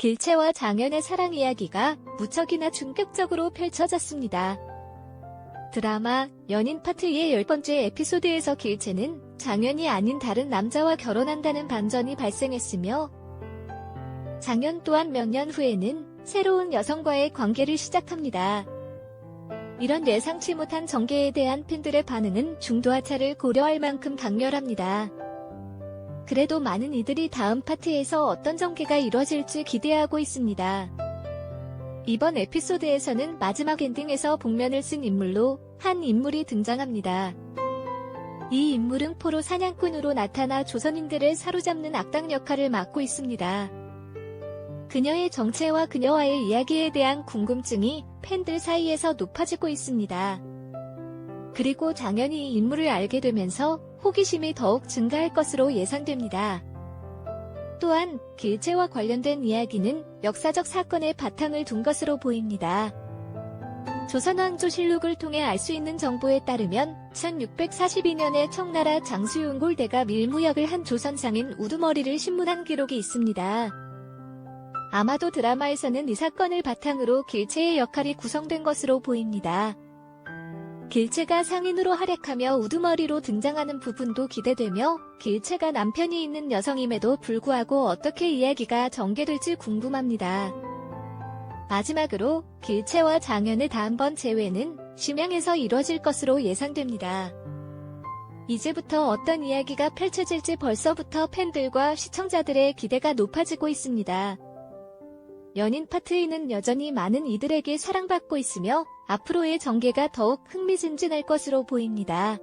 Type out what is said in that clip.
길채와 장현의 사랑 이야기가 무척이나 충격적으로 펼쳐졌습니다. 드라마 연인 파트 2의 열 번째 에피소드에서 길채는 장현이 아닌 다른 남자와 결혼한다는 반전이 발생했으며 장현 또한 몇 년 후에는 새로운 여성과의 관계를 시작합니다. 이런 예상치 못한 전개에 대한 팬들의 반응은 중도하차를 고려할 만큼 강렬합니다. 그래도 많은 이들이 다음 파트에서 어떤 전개가 이뤄질지 기대하고 있습니다. 이번 에피소드에서는 마지막 엔딩에서 복면을 쓴 인물로 한 인물이 등장합니다. 이 인물은 포로 사냥꾼으로 나타나 조선인들을 사로잡는 악당 역할을 맡고 있습니다. 그녀의 정체와 그녀와의 이야기에 대한 궁금증이 팬들 사이에서 높아지고 있습니다. 그리고 당연히 이 인물을 알게 되면서 호기심이 더욱 증가할 것으로 예상됩니다. 또한 길체와 관련된 이야기는 역사적 사건의 바탕을 둔 것으로 보입니다. 조선왕조실록을 통해 알 수 있는 정보에 따르면 1642년에 청나라 장수윤골대가 밀무역을 한 조선상인 우두머리를 신문한 기록이 있습니다. 아마도 드라마에서는 이 사건을 바탕으로 길체의 역할이 구성된 것으로 보입니다. 길체가 상인으로 활약하며 우두머리로 등장하는 부분도 기대되며 길체가 남편이 있는 여성임에도 불구하고 어떻게 이야기가 전개될지 궁금합니다. 마지막으로 길체와 장현의 다음번 재회는 심양에서 이뤄질 것으로 예상됩니다. 이제부터 어떤 이야기가 펼쳐질지 벌써부터 팬들과 시청자들의 기대가 높아지고 있습니다. 연인 파트이는 여전히 많은 이들에게 사랑받고 있으며 앞으로의 전개가 더욱 흥미진진할 것으로 보입니다.